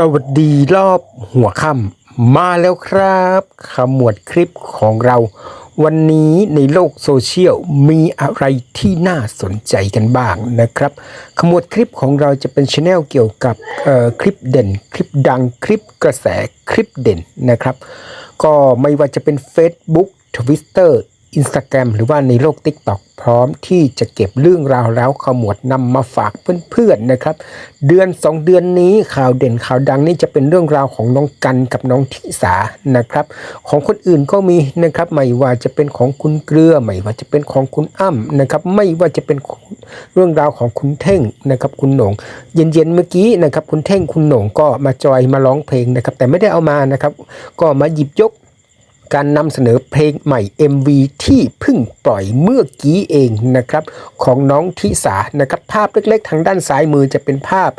สวัสดีรอบหัวค่ำมาแล้วครับขมวดคลิปของเรา วันนี้ในโลกโซเชียลมีอะไรที่น่าสนใจกันบ้างนะครับ ขมวดคลิปของเราจะเป็นช anel เกี่ยวกับคลิปเด่น คลิปดังคลิปกระแสคลิปเด่นนะครับ ก็ไม่ว่าจะเป็น Facebook Twitter Instagram หรือว่าในโลก TikTok พร้อมที่จะเก็บเรื่องราวแล้วขมวดนำมาฝากเพื่อนๆนะครับ เดือน 2 เดือนนี้ข่าวเด่นข่าวดังนี่จะเป็นเรื่องราวของน้องกันกับน้องทิสานะครับ ของคนอื่นก็มีนะครับไม่ว่าจะเป็นของคุณเกลือไม่ว่าจะเป็นของคุณอ้ำนะครับ ไม่ว่าจะเป็นเรื่องราวของคุณเท่งนะครับ คุณหนงเย็นๆเมื่อกี้นะครับ คุณเท่งคุณหนงก็มาจอยมาร้องเพลงนะครับ แต่ไม่ได้เอามานะครับ ก็มาหยิบยก การนำเสนอเพลงใหม่ MV ที่เพิ่งปล่อยเมื่อกี้เองนะครับ ของน้องทิสานะครับ ภาพเล็กๆ ทางด้านซ้ายมือจะเป็นภาพ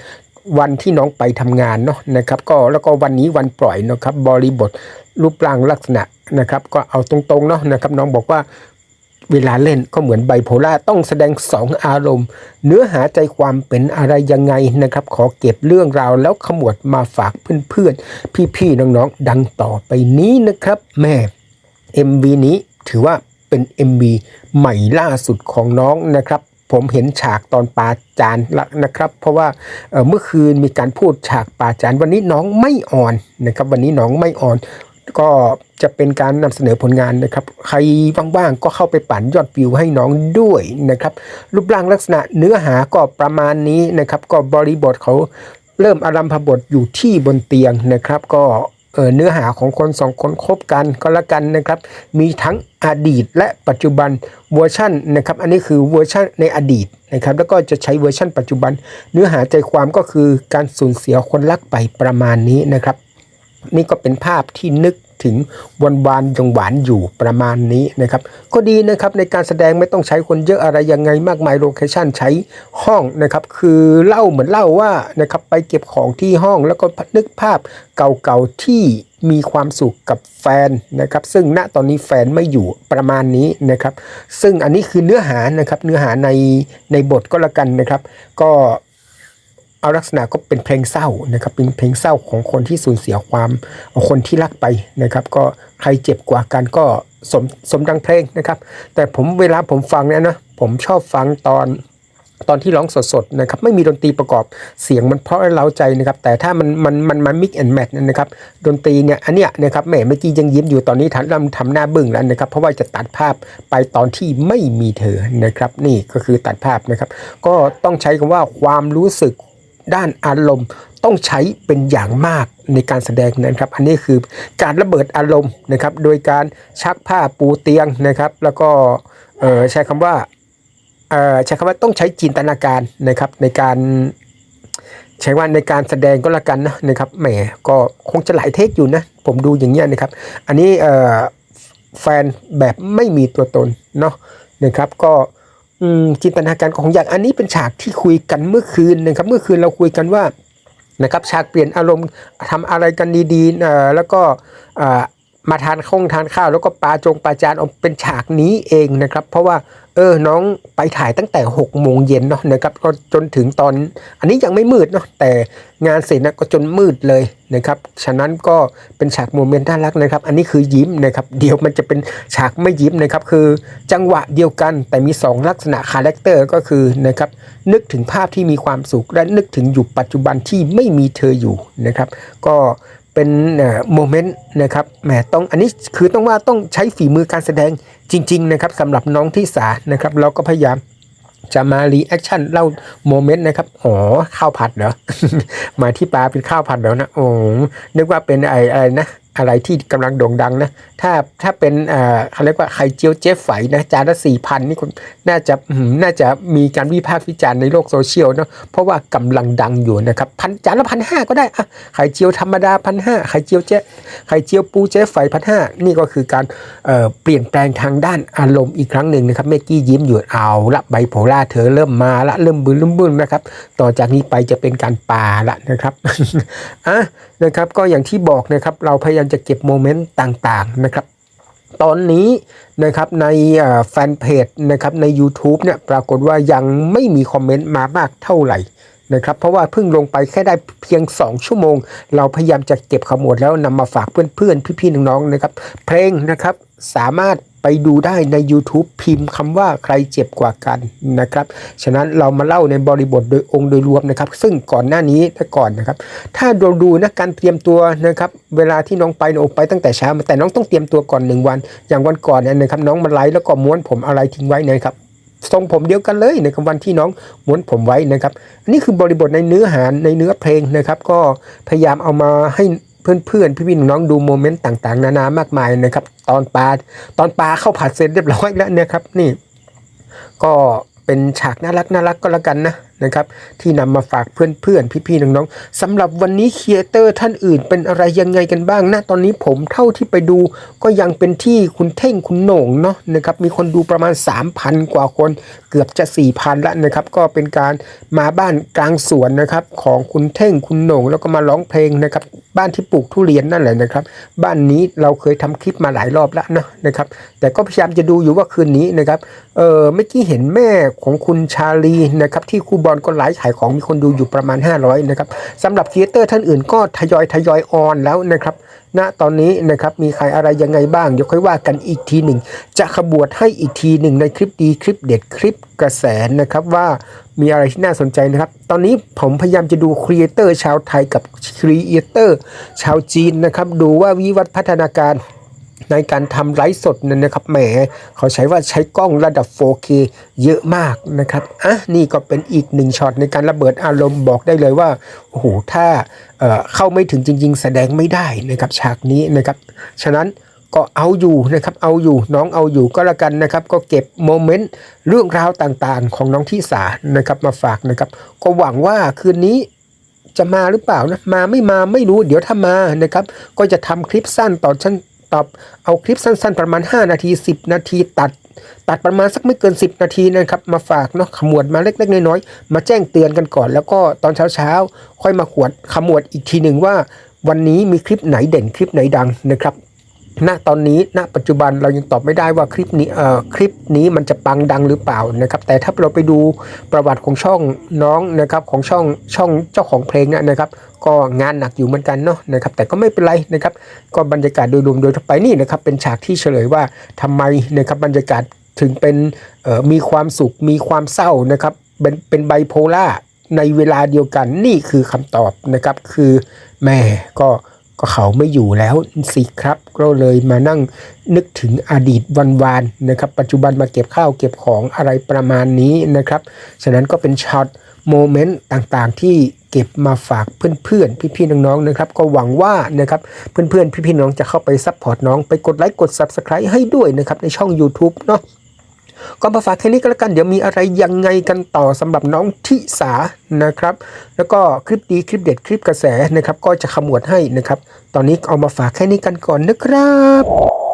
วันที่น้องไปทำงานเนาะนะครับ ก็แล้วก็วันนี้วันปล่อยนะครับ บริบทรูปร่างลักษณะนะครับ ก็เอาตรงๆเนาะนะครับ น้องบอกว่า เวลาเล่นก็เหมือนไบโพล่าต้องแสดงสองอารมณ์ เนื้อหาใจความเป็นอะไรยังไงนะครับ ขอเก็บเรื่องราวแล้วขมวดมาฝากเพื่อนๆ พี่ๆ น้องๆ ดังต่อไปนี้นะครับแม่ MV นี้ถือว่าเป็น MV ใหม่ล่าสุดของน้องนะครับ ผมเห็นฉากตอนปาจานละนะครับ เพราะว่าเอ่อเมื่อคืนมีการพูดฉากปาจานวันนี้น้องไม่อ่อนนะครับ วันนี้น้องไม่อ่อน ก็จะเป็นการนำเสนอผลงานนะครับ ใครว่างๆก็เข้าไปปั่นยอดวิวให้น้องด้วยนะครับ รูปร่างลักษณะเนื้อหาก็ประมาณนี้นะครับ ก็บริบทเขาเริ่มอารัมพบทอยู่ที่บนเตียงนะครับ ก็เอ่อเนื้อหาของคนสองคนคบกันก็แล้วกันนะครับ มีทั้งอดีตและปัจจุบันเวอร์ชันนะครับ อันนี้คือเวอร์ชันในอดีตนะครับ แล้วก็จะใช้เวอร์ชันปัจจุบัน เนื้อหาใจความก็คือการสูญเสียคนรักไปประมาณนี้นะครับ นี่ก็เป็นภาพที่นึกถึงวันวานยังหวานอยู่ประมาณนี้นะครับ ก็ดีนะครับในการแสดงไม่ต้องใช้คนเยอะอะไรยังไงมากมายโลเคชั่นใช้ห้องนะครับ คือเล่าเหมือนเล่าว่านะครับไปเก็บของที่ห้องแล้วก็นึกภาพเก่าๆที่มีความสุขกับแฟนนะครับ ซึ่งณตอนนี้แฟนไม่อยู่ประมาณนี้นะครับ ซึ่งอันนี้คือเนื้อหานะครับเนื้อหาในในบทก็แล้วกันนะครับ ก็ เอาลักษณะก็เป็นเพลงเศร้านะครับ เป็นเพลงเศร้าของคนที่สูญเสียความคนที่รักไปนะครับ ก็ใครเจ็บกว่ากันก็สมสมดังเพลงนะครับ แต่ผมเวลาผมฟังเนี่ยนะผมชอบฟังตอนตอนที่ร้องสดๆนะครับไม่มีดนตรีประกอบเสียงมันเพราะและเร้าใจนะครับ แต่ถ้ามันมันมันมันมิกแอนแมทนะครับดนตรีเนี่ยอันเนี้ยนะครับแหมเมื่อกี้ยังยิ้มอยู่ตอนนี้ทันเริ่มทำหน้าบึ้งแล้วนะครับ เพราะว่าจะตัดภาพไปตอนที่ไม่มีเธอนะครับ นี่ก็คือตัดภาพนะครับ ก็ต้องใช้คำว่าความรู้สึก ด้านอารมณ์ต้องใช้เป็นอย่างมากในการแสดงนะครับ อันนี้คือการระเบิดอารมณ์นะครับ โดยการชักผ้าปูเตียงนะครับ แล้วก็ใช้คำว่าใช้คำว่าต้องใช้จินตนาการนะครับในการใช้ว่าในการแสดงก็แล้วกันนะนะครับแหมก็คงจะหลายเทคอยู่นะ ผมดูอย่างเงี้ยนะครับ อันนี้แฟนแบบไม่มีตัวตนเนาะนะครับก็ จินตนาการของอย่างอันนี้เป็นฉากที่คุยกันเมื่อคืนนะครับเมื่อคืนเราคุยกันว่านะครับฉากเปลี่ยนอารมณ์ทำอะไรกันดีๆเอ่อแล้วก็เอ่อมาทานข้องทานข้าว แล้วก็ปลาจงปลาจานเอาเป็นฉากนี้เองนะครับ เพราะว่า เออน้องไปถ่ายตั้งแต่6กโมงเย็นเนาะนะครับก็จนถึงตอน อันนี้ยังไม่มืดเนาะแต่งานเสร็จนะก็จนมืดเลยนะครับฉะนั้นก็เป็นฉากโมเมนต์น่ารักนะครับ อันนี้คือยิ้มนะครับเดี๋ยวมันจะเป็นฉากไม่ยิ้มนะครับ คือจังหวะเดียวกันแต่มี 2 ลักษณะคาแรคเตอร์ก็คือนะครับนึกถึงภาพที่มีความสุขและนึกถึงอยู่ปัจจุบันที่ไม่มีเธออยู่นะครับ ก็ เป็นโมเมนต์นะครับแหมต้องอันนี้คือต้องว่าต้องใช้ฝีมือการแสดงจริง ๆ นะครับสำหรับน้องที่สานะครับเราก็พยายามจะมารีแอคชั่นเล่าโมเมนต์นะครับ อ๋อ ข้าวผัดเหรอ มาที่ปลาเป็นข้าวผัดเหรอนะ โอ้นึกว่าเป็นไอ้อะไรนะ อะไรที่กำลังโด่งดังนะถ้าถ้าเป็นเอ่อเขาเรียกว่าไข่เจียวเจ๊ไฝนะจานละสี่พันนี่คุณน่าจะน่าจะมีการวิพากษ์วิจารณ์ในโลกโซเชียลเนาะเพราะว่ากำลังดังอยู่นะครับพันจานละพันห้าก็ได้อะไข่เจียวธรรมดาพันห้าไข่เจียวเจ๊ไข่เจียวปูเจ๊ไฝพันห้านี่ก็คือการเอ่อเปลี่ยนแปลงทางด้านอารมณ์อีกครั้งหนึ่งนะครับเมกกี้ยิ้มอยู่เอาละไบโพล่าเธอเริ่มมาละเริ่มบึ้นเริ่มบึ้นนะครับต่อจากนี้ไปจะเป็นการป่าละนะครับอะนะครับก็อย่างที่บอกนะครับเราพยายามจะเก็บโมเมนต์ต่างๆ ตอนนี้นะครับในแฟนเพจนะครับใน YouTube เนี่ยปรากฏว่ายังไม่มีคอมเมนต์มามากเท่าไหร่นะครับเพราะว่าเพิ่งลงไปแค่ได้เพียง 2 ชั่วโมง เราพยายามจะเก็บขมวดแล้วนำมาฝากเพื่อนๆ พี่ๆ น้องๆนะครับ เพลงนะครับสามารถ ไปดูได้ใน YouTube พิมพ์คำว่าใครเจ็บกว่ากันนะครับ ฉะนั้นเรามาเล่าในบริบทโดยองค์โดยรวมนะครับ ซึ่งก่อนหน้านี้แต่ก่อนนะครับ ถ้าเราดูนะการเตรียมตัวนะครับ เวลาที่น้องไปนี่ยโอ้ไปตั้งแต่เช้าแต่น้องต้องเตรียมตัวก่อนหนึ่งวัน อย่างวันก่อนเนี่ยนะครับ น้องมาไลฟ์แล้วก็ม้วนผมอะไรทิ้งไว้นะครับทรงผมเดียวกันเลยในครับวันที่น้องม้วนผมไว้นะครับอันนี้คือบริบทในเนื้อหาในเนื้อเพลงนะครับ ก็พยายามเอามาให้เพื่อนๆพี่ๆน้องๆดูโมเมนต์ต่างๆ นานามากมายนะครับ ตอนปลาตอนปลาเข้าผัดเสร็จเรียบร้อยแล้วเนี่ยครับ นี่ ก็เป็นฉากน่ารักน่ารักก็แล้วกันนะ นะครับ ที่นำมาฝากเพื่อนๆ พี่ๆ น้องๆสำหรับวันนี้ครีเอเตอร์ท่านอื่นเป็นอะไรยังไงกันบ้างนะตอนนี้ผมเท่าที่ไปดูก็ยังเป็นที่คุณเท่งคุณโหน่งเนาะนะครับมีคนดูประมาณ 3,000 กว่าคน เกือบจะ 4,000ละนะครับ ก็เป็นการมาบ้านกลางสวนนะครับ ของคุณเท่งคุณโหน่ง แล้วก็มาร้องเพลงนะครับบ้านที่ปลูกทุเรียนนั่นแหละนะครับ บ้านนี้เราเคยทำคลิปมาหลายรอบแล้วนะนะครับ แต่ก็พยายามจะดูอยู่ว่าคืนนี้นะครับเออเมื่อกี้เห็นแม่ของคุณชาลีนะครับที่ครูบอลก็ไลฟ์ขายของมีคนดูอยู่ประมาณ 500นะครับสำหรับครีเอเตอร์ท่านอื่นก็ทยอยทยอยออนแล้วนะครับณตอนนี้นะครับมีใครอะไรยังไงบ้าง เดี๋ยวค่อยว่ากันอีกทีหนึ่ง จะขบวดให้อีกทีหนึ่งในคลิปดีคลิปเด็ดคลิปกระแสนะครับว่ามีอะไรที่น่าสนใจนะครับ ตอนนี้ผมพยายามจะดูครีเอเตอร์ชาวไทยกับครีเอเตอร์ชาวจีนนะครับ ดูว่าวิวัฒน์พัฒนาการ ในการทำไลฟ์สดนั้นนะครับแหมเขาใช้ว่าใช้กล้องระดับ 4K เยอะมากนะครับอะนี่ก็เป็นอีกหนึ่งช็อตในการระเบิดอารมณ์บอกได้เลยว่าโอ้โหถ้าเเข้าไม่ถึงจริง ๆ แสดงไม่ได้นะครับฉากนี้นะครับฉะนั้นก็เอาอยู่นะครับ เอาอยู่น้องเอาอยู่ก็แล้วกันนะครับ ก็เก็บโมเมนต์เรื่องราวต่างๆ ของน้องที่สานะครับมาฝากนะครับ ก็หวังว่าคืนนี้จะมาหรือเปล่านะมาไม่มาไม่รู้เดี๋ยวถ้ามานะครับ ก็จะทำคลิปสั้นต่อชั้น ตอบเอาคลิปสั้นๆ ประมาณ 5 นาที 10 นาทีตัด ตัดประมาณสักไม่เกิน 10 นาทีนะครับ มาฝากเนาะขมวดมาเล็กๆน้อยๆมาแจ้งเตือนกันก่อน แล้วก็ตอนเช้าๆ ค่อยมาขวดขมวดอีกทีหนึ่งว่า วันนี้มีคลิปไหนเด่นคลิปไหนดังนะครับ ณตอนนี้ณปัจจุบันเรายังตอบไม่ได้ว่าคลิปนี้เอ่อคลิปนี้มันจะปังดังหรือเปล่านะครับ แต่ถ้าเราไปดูประวัติของช่องน้องนะครับของช่องช่องเจ้าของเพลงเนยนะครับ ก็งานหนักอยู่เหมือนกันเนาะนะครับ แต่ก็ไม่เป็นไรนะครับ ก็บรรยากาศโดยรวมโดยทั่วไปนี่นะครับ เป็นฉากที่เฉลยว่าทำไมนะครับบรรยากาศถึงเป็นเอ่อมีความสุขมีความเศร้านะครับ เป็นเป็นไบโพล่าในเวลาเดียวกันนี่คือคำตอบนะครับ คือแม่ก็ ก็เขาไม่อยู่แล้วสิครับก็เลยมานั่งนึกถึงอดีตวันวานๆนะครับ ปัจจุบันมาเก็บข้าวเก็บของอะไรประมาณนี้นะครับ ฉะนั้นก็เป็นช็อตโมเมนต์ต่างๆ ที่เก็บมาฝากเพื่อนๆ พี่ๆ น้องๆ นะครับ ก็หวังว่านะครับเพื่อนๆ พี่ๆ น้องจะเข้าไปซัพพอร์ตน้องไปกดไลค์กด Subscribe ให้ด้วยนะครับในช่อง YouTube เนาะ ก็มาฝากแค่นี้ก็แล้วกัน เดี๋ยวมีอะไรยังไงกันต่อสำหรับน้องทิสานะครับ แล้วก็คลิปดีคลิปเด็ดคลิปกระแสนะครับ ก็จะขมวดให้นะครับ ตอนนี้เอามาฝากแค่นี้กันก่อนนะครับ